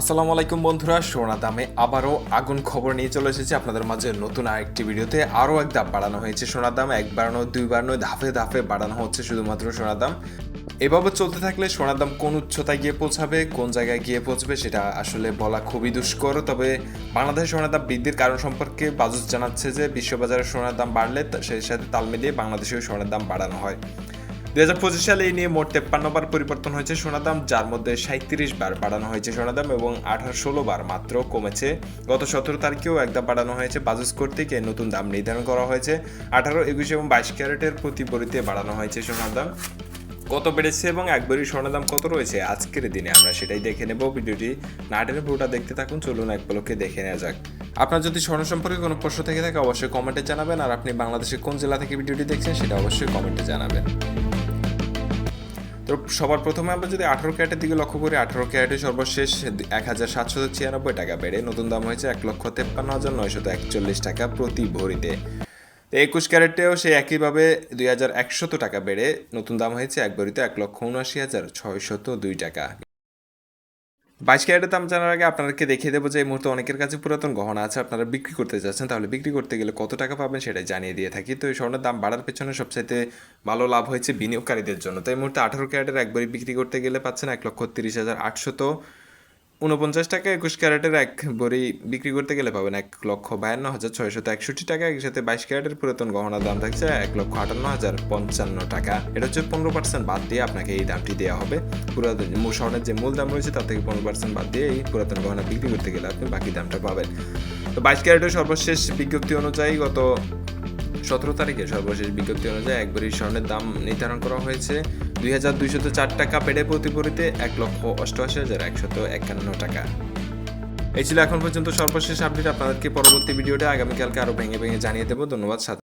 আসসালামু আলাইকুম বন্ধুরা, সোনা দামে আবারও আগুন খবর নিয়ে চলে এসেছি। আপনাদের মাঝে নতুন আরেকটি ভিডিওতে আরও এক ধাপ বাড়ানো হয়েছে সোনার দাম, একবার নয়, দুইবার নয়, ধাপে ধাপে বাড়ানো হচ্ছে শুধুমাত্র সোনার দাম। এভাবে চলতে থাকলে সোনার দাম কোন উচ্চতায় গিয়ে পৌঁছাবে, কোন জায়গায় গিয়ে পৌঁছবে সেটা আসলে বলা খুবই দুষ্কর। তবে বাংলাদেশের সোনার দাম বৃদ্ধির কারণ সম্পর্কে বাজুস জানাচ্ছে যে, বিশ্ববাজারে সোনার দাম বাড়লে সেই সাথে তাল মিলিয়ে বাংলাদেশেও সোনার দাম বাড়ানো হয়। দুই হাজার পঁচিশ সালে এই নিয়ে মোট তেপ্পান্ন বার পরিবর্তন হয়েছে সোনার দাম যার মধ্যে সাঁত্রিশ বার বাড়ানো হয়েছে সোনার দাম এবং আঠারো ষোলো বার মাত্র কমেছে। গত সতেরো তারিখেও একদম বাড়ানো হয়েছে। বাজুস কর্তৃক নতুন দাম নির্ধারণ করা হয়েছে। আঠারো, একুশ এবং বাইশ ক্যারেটের প্রতি বড়িতে বাড়ানো হয়েছে সোনার দাম কত বেড়েছে এবং একবারই স্বর্ণের দাম কত রয়েছে আজকের দিনে আমরা সেটাই দেখে নেব। ভিডিওটি নাটের পুরোটা দেখতে থাকুন। চলুন এক পলকে দেখে নেওয়া যাক। আপনার যদি স্বর্ণ সম্পর্কে কোনো প্রশ্ন থেকে থাকে, অবশ্যই কমেন্টে জানাবেন। আর আপনি বাংলাদেশের কোন জেলা থেকে ভিডিওটি দেখছেন, সেটা অবশ্যই কমেন্টে জানাবেন। তো সবার প্রথমে আমরা যদি আঠারো ক্যারেটের দিকে লক্ষ্য করি, আঠারো ক্যারেটে সর্বশেষ এক হাজার সাতশো ছিয়ানব্বই টাকা বেড়ে। নতুন দাম হয়েছে এক লক্ষ তেপ্পান্ন হাজার নয়শত একচল্লিশ টাকা প্রতি ভরিতে। একুশ ক্যারেটেও সেই একইভাবে দুই হাজার একশত টাকা বেড়ে। নতুন দাম হয়েছে এক ভরিতে এক লক্ষ উনআশি হাজার ছয়শত দুই টাকা। বাইশ ক্যারেটের দাম জানার আগে আপনাদেরকে দেখিয়ে দেবো যে এই মুহূর্তে অনেকের কাছে পুরাতন গহনা আছে। আপনারা বিক্রি করতে যাচ্ছেন, তাহলে বিক্রি করতে গেলে কত টাকা পাবেন সেটাই জানিয়ে দিয়ে থাকি। তো এই স্বর্ণের দাম বাড়ার পেছনে সবচাইতে ভালো লাভ হয়েছে বিনিয়োগকারীদের জন্য। তো এই মুহূর্তে আঠারো ক্যারেটের একবারই বিক্রি করতে গেলে পাচ্ছেন এক লক্ষ তিরিশ হাজার আটশত উনপঞ্চাশ টাকা একুশ ক্যারেটের এক বড়ি বিক্রি করতে গেলে পাবেন এক লক্ষ বায়ান্ন হাজার ছয়শত একষট্টি টাকা। এর সাথে বাইশ ক্যারেটের পুরাতন গহনার দাম থাকছে এক লক্ষ আটান্ন হাজার পঞ্চান্ন টাকা। এটা হচ্ছে পনেরো পার্সেন্ট বাদ দিয়ে আপনাকে এই দামটি দেওয়া হবে। পুরাতন স্বর্ণের যে মূল দাম রয়েছে, তার থেকে পনেরো পার্সেন্ট বাদ দিয়ে এই পুরাতন গহনা বিক্রি করতে গেলে আপনি বাকি দামটা পাবেন। তো বাইশ ক্যারেটের সর্বশেষ বিজ্ঞপ্তি অনুযায়ী গত সতেরো তারিখে সর্বশেষ বিজ্ঞপ্তি অনুযায়ী একবারই স্বর্ণের দাম নির্ধারণ করা হয়েছে। দুই হাজার দুইশত চার টাকা পেডে প্রতি ভরিতে এক লক্ষ অষ্টআশি হাজার একশত একান্ন টাকা। এই ছিল এখন পর্যন্ত সর্বশেষ আপডেট। আপনাদেরকে পরবর্তী ভিডিওটা আগামীকালকে আরও ভেঙে ভেঙে জানিয়ে দেবো। ধন্যবাদ